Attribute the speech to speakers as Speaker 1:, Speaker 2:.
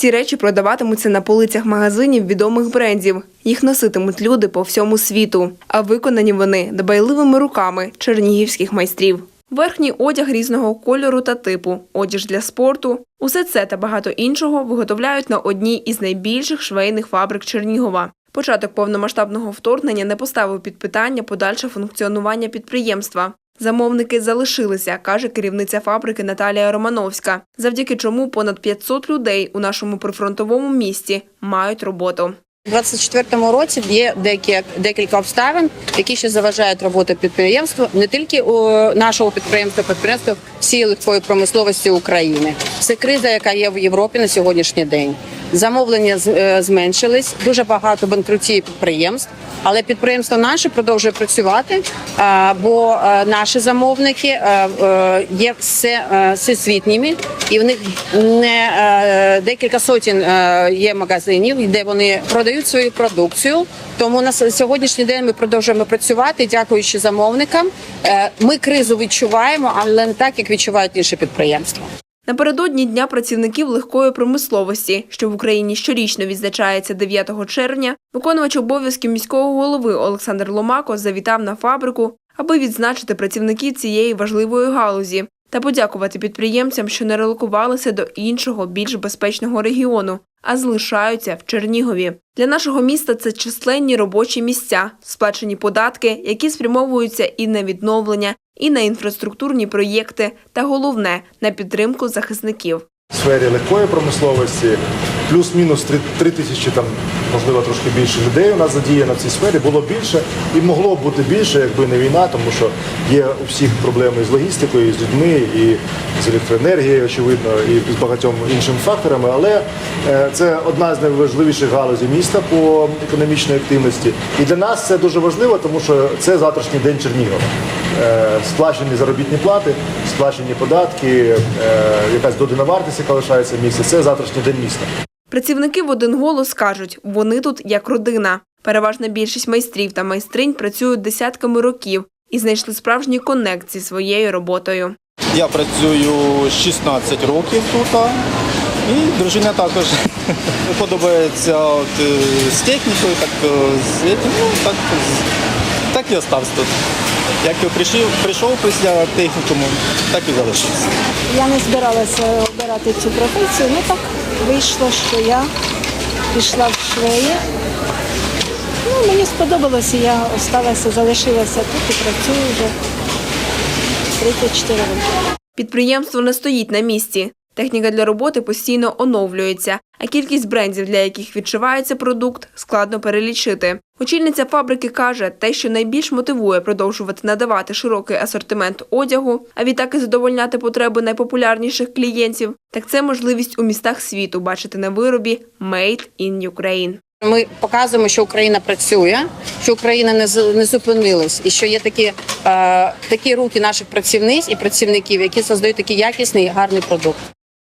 Speaker 1: Ці речі продаватимуться на полицях магазинів відомих брендів. Їх носитимуть люди по всьому світу, а виконані вони дбайливими руками чернігівських майстрів. Верхній одяг різного кольору та типу, одяг для спорту. Усе це та багато іншого виготовляють на одній із найбільших швейних фабрик Чернігова. Початок повномасштабного вторгнення не поставив під питання подальше функціонування підприємства. Замовники залишилися, каже керівниця фабрики Наталія Романовська, завдяки чому понад 500 людей у нашому прифронтовому місті мають роботу.
Speaker 2: У 24-му році є деякі, декілька обставин, які ще заважають роботи підприємства не тільки у нашого підприємства, підприємства всієї легкої промисловості України. Це криза, яка є в Європі на сьогоднішній день. Замовлення е, зменшились, дуже багато банкрутів підприємств, але підприємство наше продовжує працювати, бо е, наші замовники е, е, є все е, всесвітніми, і в них не е, декілька сотень е, є магазинів, де вони продають свою продукцію. Тому на сьогоднішній день ми продовжуємо працювати, дякуючи замовникам. Е, Ми кризу відчуваємо, але не так, як відчувають інші підприємства.
Speaker 1: Напередодні Дня працівників легкої промисловості, що в Україні щорічно відзначається 9 червня, виконувач обов'язків міського голови Олександр Ломако завітав на фабрику, аби відзначити працівників цієї важливої галузі та подякувати підприємцям, що не релокувалися до іншого, більш безпечного регіону, а залишаються в Чернігові. Для нашого міста це численні робочі місця, сплачені податки, які спрямовуються і на відновлення, і на інфраструктурні проєкти, та головне на підтримку захисників.
Speaker 3: в сфері легкої промисловості. Плюс-мінус 3, 3 тисячі, там, можливо, трошки більше людей у нас задіяно в цій сфері. Було більше і могло б бути більше, якби не війна, тому що є у всіх проблеми з логістикою, і з людьми, і з електроенергією, очевидно, і з багатьом іншими факторами. Але е, це одна з найважливіших галузей міста по економічній активності. І для нас це дуже важливо, тому що це завтрашній день Чернігова. Е, Сплачені заробітні плати, сплачені податки, е, якась додана вартість, яка лишається в місті. Це завтрашній день міста.
Speaker 1: Працівники в один голос кажуть, вони тут як родина. Переважна більшість майстрів та майстринь працюють десятками років і знайшли справжній коннект зі своєю роботою.
Speaker 4: Я працюю 16 років тут. І дружина також подобається от, е, з технікою, так е, з ну, так, так і остався тут. Як я прийшов, прийшов після технікуму, так і залишився.
Speaker 5: Я не збиралася обирати цю професію, ну так вийшло, що я пішла в швеї. Ну, мені сподобалося, я осталася, залишилася тут і працюю вже 34 роки.
Speaker 1: Підприємство не стоїть на місці. Техніка для роботи постійно оновлюється, а кількість брендів, для яких відшивається продукт, складно перелічити. Очільниця фабрики каже, те, що найбільш мотивує продовжувати надавати широкий асортимент одягу, а відтак і задовольняти потреби найпопулярніших клієнтів, так це можливість у містах світу бачити на виробі «Made in Ukraine».
Speaker 2: Ми показуємо, що Україна працює, що Україна не зупинилась, і що є такі, е, такі руки наших працівниць і працівників, які создають такий якісний гарний продукт.